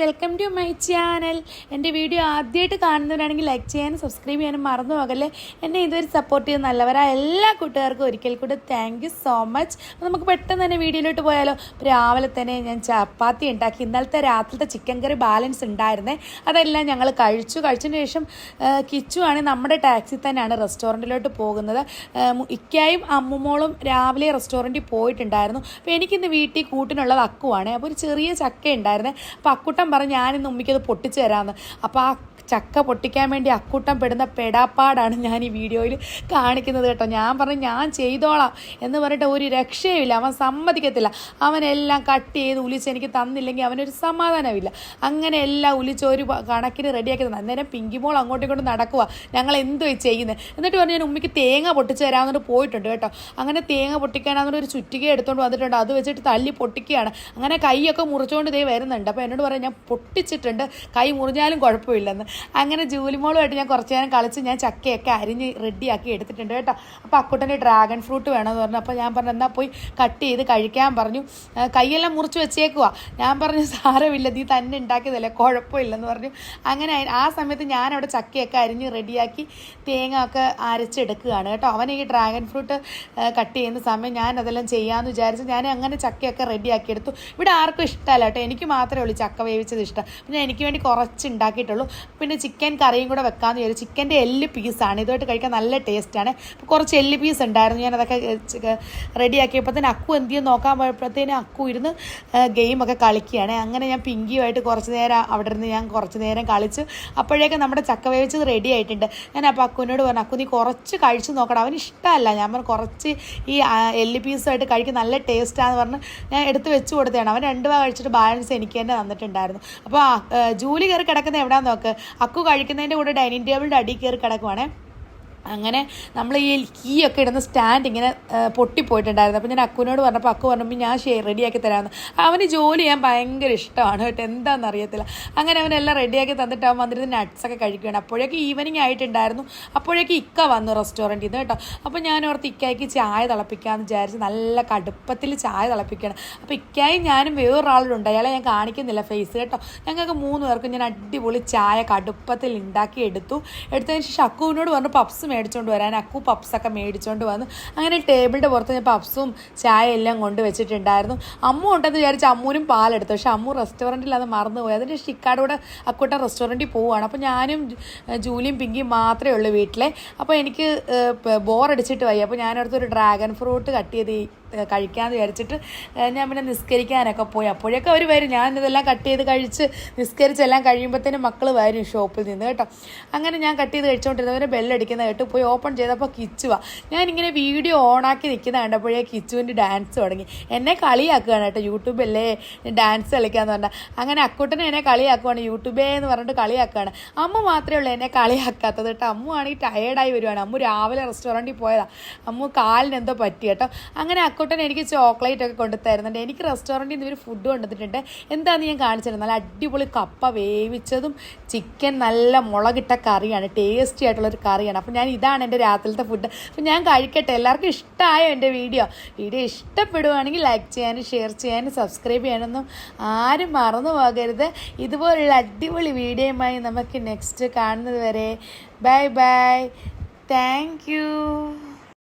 Welcome to my channel. എന്റെ video ആദ്യമായിട്ട് കാണുന്നവരാണെങ്കിൽ ലൈക്ക് ചെയ്യാനും സബ്സ്ക്രൈബ് ചെയ്യാനും മറന്നു പോകല്ലേ? എന്നെ ഇതുവരെ സപ്പോർട്ട് ചെയ്യുന്ന നല്ലവരാ എല്ലാ കൂട്ടുകാർക്കും ഒരിക്കൽ കൂടെ താങ്ക് യു സോ മച്ച് അപ്പോൾ നമുക്ക് പെട്ടെന്ന് തന്നെ വീഡിയോയിലോട്ട് പോയാലോ? രാവിലെ തന്നെ ഞാൻ ചപ്പാത്തി ഉണ്ടാക്കി. ഇന്നലത്തെ രാത്രിത്തെ ചിക്കൻ കറി ബാലൻസ് ഉണ്ടായിരുന്നേ. അതെല്ലാം ഞങ്ങൾ കഴിച്ചു. കഴിച്ചതിന് ശേഷം കിച്ചുവാണ് നമ്മുടെ ടാക്സി തന്നെയാണ് റെസ്റ്റോറന്റിലോട്ട് പോകുന്നത്. ഇക്കായും അമ്മുമോളും രാവിലെ റെസ്റ്റോറന്റിൽ പോയിട്ടുണ്ടായിരുന്നു. അപ്പോൾ എനിക്കിന്ന് വീട്ടിൽ കൂട്ടിനുള്ളത് അക്കുവാണ് അപ്പോൾ ഒരു ചെറിയ ചക്ക ഉണ്ടായിരുന്നേ. അപ്പോൾ അക്കുട്ടൻ പറഞ്ഞ് ഞാനിന്ന് ഉമ്മിക്കത് പൊട്ടിച്ചു തരാമെന്ന് അപ്പോൾ ആ ചക്ക പൊട്ടിക്കാൻ വേണ്ടി അക്കൂട്ടം പെടുന്ന പെടാപ്പാടാണ് ഞാൻ ഈ വീഡിയോയിൽ കാണിക്കുന്നത് കേട്ടോ. ഞാൻ പറഞ്ഞു ഞാൻ ചെയ്തോളാം എന്ന് പറഞ്ഞിട്ട് ഒരു രക്ഷയുമില്ല. അവൻ സമ്മതിക്കത്തില്ല. അവനെല്ലാം കട്ട് ചെയ്ത് ഉലിച്ച് എനിക്ക് തന്നില്ലെങ്കിൽ അവനൊരു സമാധാനമില്ല അങ്ങനെ എല്ലാം ഉലിച്ച് ഒരു കണക്കിന് റെഡിയാക്കി തന്നെ. അന്നേരം പിങ്കിമോൾ അങ്ങോട്ടും ഇങ്ങോട്ടും നടക്കുക ഞങ്ങൾ എന്തോ ചെയ്യുന്നത് എന്നിട്ട് പറഞ്ഞു ഞാൻ ഉമ്മയ്ക്ക് തേങ്ങ പൊട്ടിച്ച് തരാമെന്നിട്ട് പോയിട്ടുണ്ട് കേട്ടോ. അങ്ങനെ തേങ്ങ പൊട്ടിക്കാനാണെന്ന് ഒരു ചുറ്റിക എടുത്തുകൊണ്ട് വന്നിട്ടുണ്ട്. അത് വെച്ചിട്ട് തല്ലി പൊട്ടിക്കുകയാണ്. അങ്ങനെ കൈയൊക്കെ മുറിച്ചുകൊണ്ട് ദേ വരുന്നുണ്ട്. അപ്പോൾ എന്നോട് പറയാം ഞാൻ പൊട്ടിച്ചിട്ടുണ്ട്. കൈ മുറിഞ്ഞാലും കുഴപ്പമില്ലെന്ന്. അങ്ങനെ ജൂലിമോളുമായിട്ട് ഞാൻ കുറച്ച് നേരം കളിച്ച് ഞാൻ ചക്കയൊക്കെ അരിഞ്ഞ് റെഡിയാക്കി എടുത്തിട്ടുണ്ട് കേട്ടോ. അപ്പോൾ അക്കുട്ടന്റെ ഡ്രാഗൺ ഫ്രൂട്ട് വേണമെന്ന് പറഞ്ഞു. അപ്പോൾ ഞാൻ പറഞ്ഞു എന്നാൽ പോയി കട്ട് ചെയ്ത് കഴിക്കാൻ പറഞ്ഞു. കൈയെല്ലാം മുറിച്ച് വെച്ചേക്കുക ഞാൻ പറഞ്ഞു സാരമില്ല നീ തന്നെ ഉണ്ടാക്കിയതല്ലേ കുഴപ്പമില്ലെന്ന് പറഞ്ഞു. അങ്ങനെ ആ സമയത്ത് ഞാനവിടെ ചക്കയൊക്കെ അരിഞ്ഞ് റെഡിയാക്കി തേങ്ങ ഒക്കെ അരച്ചെടുക്കുകയാണ് കേട്ടോ. അവൻ ഈ ഡ്രാഗൺ ഫ്രൂട്ട് കട്ട് ചെയ്യുന്ന സമയം ഞാൻ അതെല്ലാം ചെയ്യാമെന്ന് വിചാരിച്ച് ഞാൻ അങ്ങനെ ചക്കയൊക്കെ റെഡിയാക്കി എടുത്തു. ഇവിടെ ആർക്കും ഇഷ്ടമല്ല കേട്ടോ. എനിക്ക് മാത്രമേ ഉള്ളൂ ചക്ക വേവിച്ചത് ഇഷ്ടം. പിന്നെ എനിക്ക് വേണ്ടി കുറച്ച് ഉണ്ടാക്കിയിട്ടുള്ളൂ. പിന്നെ ചിക്കൻ കറിയും കൂടെ വെക്കാമെന്ന് വിചാരിച്ചു. ചിക്കന്റെ എല്ല് പീസാണ്. ഇതുമായിട്ട് കഴിക്കാൻ നല്ല ടേസ്റ്റാണ്. അപ്പോൾ കുറച്ച് എല്ല് പീസ് ഉണ്ടായിരുന്നു. ഞാൻ അതൊക്കെ റെഡിയാക്കിയപ്പോൾ തന്നെ അക്കു എന്ത് ചെയ്യും നോക്കാൻ പോയപ്പോഴത്തേനും അക്കു ഇരുന്ന് ഗെയിമൊക്കെ കളിക്കുകയാണ്. അങ്ങനെ ഞാൻ പിങ്കിയുമായിട്ട് കുറച്ച് നേരം അവിടെ ഇരുന്ന് ഞാൻ കുറച്ച് നേരം കളിച്ച് അപ്പോഴേക്കും നമ്മുടെ ചക്ക വേവിച്ചത് റെഡി ആയിട്ടുണ്ട്. ഞാൻ അപ്പോൾ അക്കുവിനോട് പറഞ്ഞു അക്കു നീ കുറച്ച് കഴിച്ച് നോക്കണം. അവന് ഇഷ്ടമല്ല. ഞാൻ പറഞ്ഞു കുറച്ച് ഈ എല്ല് പീസുമായിട്ട് കഴിക്കാൻ നല്ല ടേസ്റ്റാന്ന് പറഞ്ഞ് ഞാൻ എടുത്ത് വെച്ച് കൊടുത്തതാണ്. അവൻ രണ്ട് വാ കഴിച്ചിട്ട് ബാലൻസ് എനിക്ക് തന്നെ തന്നിട്ടുണ്ടായിരുന്നു. അപ്പോൾ ജൂലി കയറി കിടക്കുന്ന എവിടെയാന്ന് നോക്ക്. അക്കു കഴിക്കുന്നതിന്റെ കൂടെ ഡൈനിങ് ടേബിളിന്റെ അടിയിൽ കയറി കിടക്കുവാണേ. അങ്ങനെ നമ്മൾ ഈ കീ ഒക്കെ ഇടുന്ന സ്റ്റാൻഡ് ഇങ്ങനെ പൊട്ടിപ്പോയിട്ടുണ്ടായിരുന്നു. അപ്പോൾ ഞാൻ അക്കുവിനോട് പറഞ്ഞപ്പോൾ അക്കു പറഞ്ഞപ്പോൾ ഞാൻ ഷെയർ റെഡിയാക്കി തരാമെന്ന് അവന് ജോലി ചെയ്യാൻ ഭയങ്കര ഇഷ്ടമാണ് കേട്ടോ. എന്താണെന്ന് അറിയത്തില്ല. അങ്ങനെ അവനെല്ലാം റെഡിയാക്കി തന്നിട്ട് അവൻ വന്നിരുന്ന് നട്ട്സൊക്കെ കഴിക്കുകയാണ്. അപ്പോഴേക്ക് ഈവനിങ് ആയിട്ടുണ്ടായിരുന്നു. അപ്പോഴേക്ക് ഇക്ക വന്നു റെസ്റ്റോറന്റിൽ നിന്ന് കേട്ടോ. അപ്പോൾ ഞാൻ ഓർത്ത് ഇക്കായ്ക്ക് ചായ തിളപ്പിക്കാമെന്ന് വിചാരിച്ച് നല്ല കടുപ്പത്തിൽ ചായ തിളപ്പിക്കണം. അപ്പോൾ ഇക്കായും ഞാനും വേറൊരാളുണ്ട് അയാളെ ഞാൻ കാണിക്കുന്നില്ല ഫേസ് കേട്ടോ. ഞങ്ങൾക്ക് മൂന്ന് പേർക്കും ഞാൻ അടിപൊളി ചായ കടുപ്പത്തിൽ ഉണ്ടാക്കി എടുത്തു. എടുത്തതിന് ശേഷം അക്കുവിനോട് പറഞ്ഞു പപ്സ് മേടിച്ചുകൊണ്ട് വരാൻ അക്കു പപ്സൊക്കെ മേടിച്ചുകൊണ്ട് വന്ന് അങ്ങനെ ടേബിളിന്റെ പുറത്ത് ഞാൻ പപ്സും ചായ എല്ലാം കൊണ്ട് വെച്ചിട്ടുണ്ടായിരുന്നു. അമ്മു ഉണ്ടെന്ന് വിചാരിച്ച് അമ്മൂനും പാലെടുത്തു. പക്ഷെ അമ്മു റെസ്റ്റോറന്റിൽ അത് മറന്നുപോയി. അതിന്റെ ഷിക്കാടുകൂടെ അക്കൂട്ടം റെസ്റ്റോറന്റിൽ പോവുകയാണ്. അപ്പോൾ ഞാനും ജൂലിയും പിങ്കിയും മാത്രമേ ഉള്ളൂ വീട്ടിലെ. അപ്പോൾ എനിക്ക് ബോറടിച്ചിട്ട് വയ്യ. അപ്പോൾ ഞാനടുത്തൊരു ഡ്രാഗൺ ഫ്രൂട്ട് കട്ട് ചെയ്ത് കഴിക്കാമെന്ന് വിചാരിച്ചിട്ട് ഞാൻ പിന്നെ നിസ്കരിക്കാനൊക്കെ പോയി. അപ്പോഴൊക്കെ അവർ വരും. ഞാൻ ഇതെല്ലാം കട്ട് ചെയ്ത് കഴിച്ച് നിസ്കരിച്ചെല്ലാം കഴിയുമ്പോഴത്തേനും മക്കൾ വരും ഷോപ്പിൽ നിന്ന് കേട്ടോ. അങ്ങനെ ഞാൻ കട്ട് ചെയ്ത് കഴിച്ചുകൊണ്ടിരുന്നവരെ ബെല്ലടിക്കുന്ന കേട്ട് പോയി ഓപ്പൺ ചെയ്തപ്പോൾ കിച്ചുവാ ഞാനിങ്ങനെ വീഡിയോ ഓണാക്കി നിൽക്കുന്ന കണ്ടപ്പോഴേ കിച്ചുവിന്റെ ഡാൻസ് തുടങ്ങി. എന്നെ കളിയാക്കുകയാണ് കേട്ടോ. യൂട്യൂബല്ലേ ഡാൻസ് കളിക്കാന്ന് പറഞ്ഞാൽ അങ്ങനെ അക്കൂട്ടനെ എന്നെ കളിയാക്കുവാണ്. യൂട്യൂബേ എന്ന് പറഞ്ഞിട്ട് കളിയാക്കുകയാണ്. അമ്മ മാത്രമേ ഉള്ളൂ എന്നെ കളിയാക്കാത്തത് കേട്ടോ. അമ്മ ആണെങ്കിൽ ടയേർഡായി വരുവാണ്. അമ്മ രാവിലെ റെസ്റ്റോറന്റിൽ പോയതാണ് അമ്മ കാലിന് എന്തോ പറ്റി കേട്ടോ. അങ്ങനെ അക്കൂട്ടൻ എനിക്ക് ചോക്ലേറ്റ് ഒക്കെ കൊണ്ടു തരുന്നുണ്ട് എനിക്ക് റെസ്റ്റോറന്റിൽ നിന്ന് ഇവർ ഫുഡ് കൊണ്ടുവന്നിട്ടുണ്ട്. എന്താണെന്ന് ഞാൻ കാണിച്ചിരുന്നത് നല്ല അടിപൊളി കപ്പ വേവിച്ചതും ചിക്കൻ നല്ല മുളകിട്ട കറിയാണ്. ടേസ്റ്റി ആയിട്ടുള്ളൊരു കറിയാണ്. അപ്പോൾ ഞാൻ ഇതാണ് എന്റെ രാത്രിയിലത്തെ ഫുഡ് അപ്പോൾ ഞാൻ കഴിക്കട്ടെ. എല്ലാവർക്കും ഇഷ്ടമായോ എന്റെ വീഡിയോ വീഡിയോ ഇഷ്ടപ്പെടുവാണെങ്കിൽ ലൈക്ക് ചെയ്യാനും ഷെയർ ചെയ്യാനും സബ്സ്ക്രൈബ് ചെയ്യാനൊന്നും ആരും മറന്നു പോകരുത്. ഇതുപോലുള്ള അടിപൊളി വീഡിയോയുമായി നമുക്ക് നെക്സ്റ്റ് കാണുന്നത് വരെ. Bye bye thank you